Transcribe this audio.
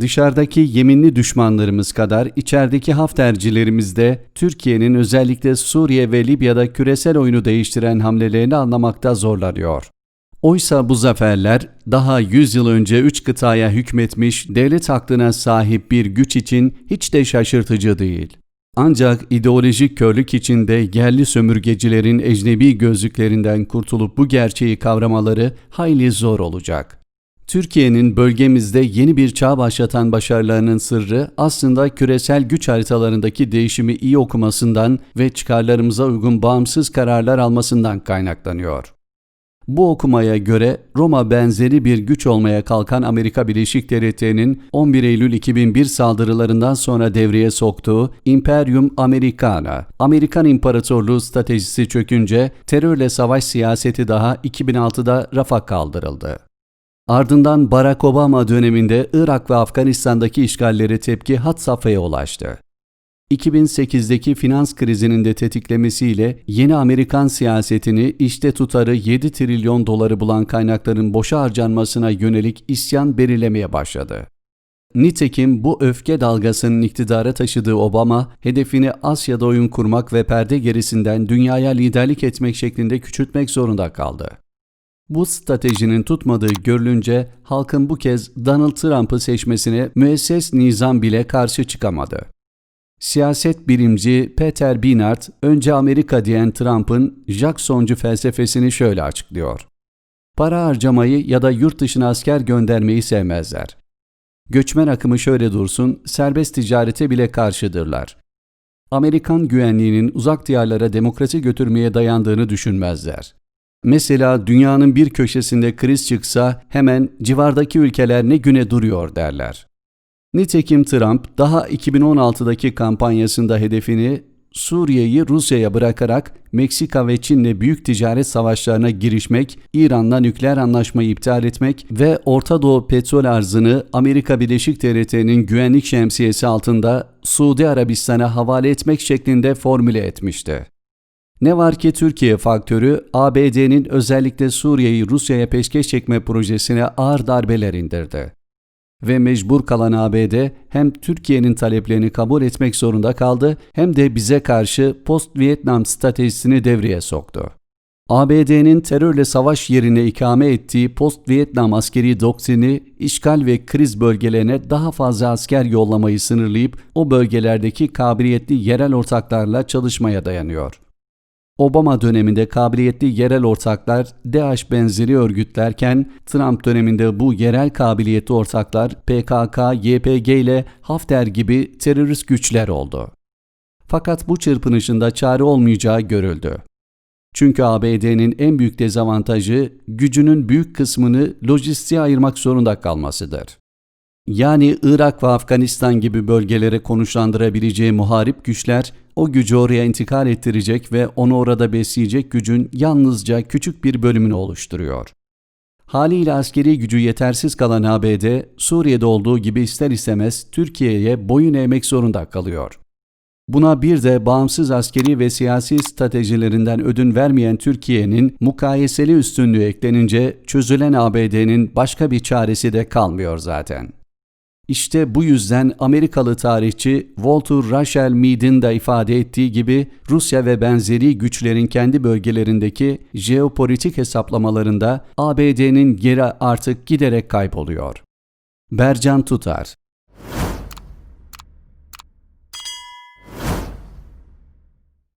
Dışarıdaki yeminli düşmanlarımız kadar içerideki Haftercilerimiz de Türkiye'nin özellikle Suriye ve Libya'da küresel oyunu değiştiren hamlelerini anlamakta zorlanıyor. Oysa bu zaferler daha 100 yıl önce üç kıtaya hükmetmiş devlet aklına sahip bir güç için hiç de şaşırtıcı değil. Ancak ideolojik körlük içinde yerli sömürgecilerin ecnebi gözlüklerinden kurtulup bu gerçeği kavramaları hayli zor olacak. Türkiye'nin bölgemizde yeni bir çağ başlatan başarılarının sırrı aslında küresel güç haritalarındaki değişimi iyi okumasından ve çıkarlarımıza uygun bağımsız kararlar almasından kaynaklanıyor. Bu okumaya göre Roma benzeri bir güç olmaya kalkan Amerika Birleşik Devletleri'nin 11 Eylül 2001 saldırılarından sonra devreye soktuğu Imperium Americana, Amerikan İmparatorluğu stratejisi çökünce terörle savaş siyaseti daha 2006'da rafa kaldırıldı. Ardından Barack Obama döneminde Irak ve Afganistan'daki işgalleri tepki hat safhaya ulaştı. 2008'deki finans krizinin de tetiklemesiyle yeni Amerikan siyasetini işte tutarı 7 trilyon doları bulan kaynakların boşa harcanmasına yönelik isyan belirlemeye başladı. Nitekim bu öfke dalgasının iktidara taşıdığı Obama, hedefini Asya'da oyun kurmak ve perde gerisinden dünyaya liderlik etmek şeklinde küçültmek zorunda kaldı. Bu stratejinin tutmadığı görülünce halkın bu kez Donald Trump'ı seçmesine müesses nizam bile karşı çıkamadı. Siyaset bilimci Peter Binart, önce Amerika diyen Trump'ın Jacksoncu felsefesini şöyle açıklıyor. Para harcamayı ya da yurt dışına asker göndermeyi sevmezler. Göçmen akımı şöyle dursun, serbest ticarete bile karşıdırlar. Amerikan güvenliğinin uzak diyarlara demokrasi götürmeye dayandığını düşünmezler. Mesela dünyanın bir köşesinde kriz çıksa hemen civardaki ülkeler ne güne duruyor derler. Nitekim Trump daha 2016'daki kampanyasında hedefini Suriye'yi Rusya'ya bırakarak Meksika ve Çin'le büyük ticaret savaşlarına girişmek, İran'la nükleer anlaşmayı iptal etmek ve Orta Doğu petrol arzını Amerika Birleşik Devletleri'nin güvenlik şemsiyesi altında Suudi Arabistan'a havale etmek şeklinde formüle etmişti. Ne var ki Türkiye faktörü ABD'nin özellikle Suriye'yi Rusya'ya peşkeş çekme projesine ağır darbeler indirdi. Ve mecbur kalan ABD hem Türkiye'nin taleplerini kabul etmek zorunda kaldı hem de bize karşı post-Vietnam stratejisini devreye soktu. ABD'nin terörle savaş yerine ikame ettiği post-Vietnam askeri doktrini işgal ve kriz bölgelerine daha fazla asker yollamayı sınırlayıp o bölgelerdeki kabiliyetli yerel ortaklarla çalışmaya dayanıyor. Obama döneminde kabiliyetli yerel ortaklar DAEŞ benzeri örgütlerken Trump döneminde bu yerel kabiliyetli ortaklar PKK, YPG ile Hafter gibi terörist güçler oldu. Fakat bu çırpınışında çare olmayacağı görüldü. Çünkü ABD'nin en büyük dezavantajı gücünün büyük kısmını lojistiğe ayırmak zorunda kalmasıdır. Yani Irak ve Afganistan gibi bölgelere konuşlandırabileceği muharip güçler o gücü oraya intikal ettirecek ve onu orada besleyecek gücün yalnızca küçük bir bölümünü oluşturuyor. Haliyle askeri gücü yetersiz kalan ABD, Suriye'de olduğu gibi ister istemez Türkiye'ye boyun eğmek zorunda kalıyor. Buna bir de bağımsız askeri ve siyasi stratejilerinden ödün vermeyen Türkiye'nin mukayeseli üstünlüğü eklenince çözülen ABD'nin başka bir çaresi de kalmıyor zaten. İşte bu yüzden Amerikalı tarihçi Walter Russell Mead'in de ifade ettiği gibi Rusya ve benzeri güçlerin kendi bölgelerindeki jeopolitik hesaplamalarında ABD'nin yeri artık giderek kayboluyor. Bercan Tutar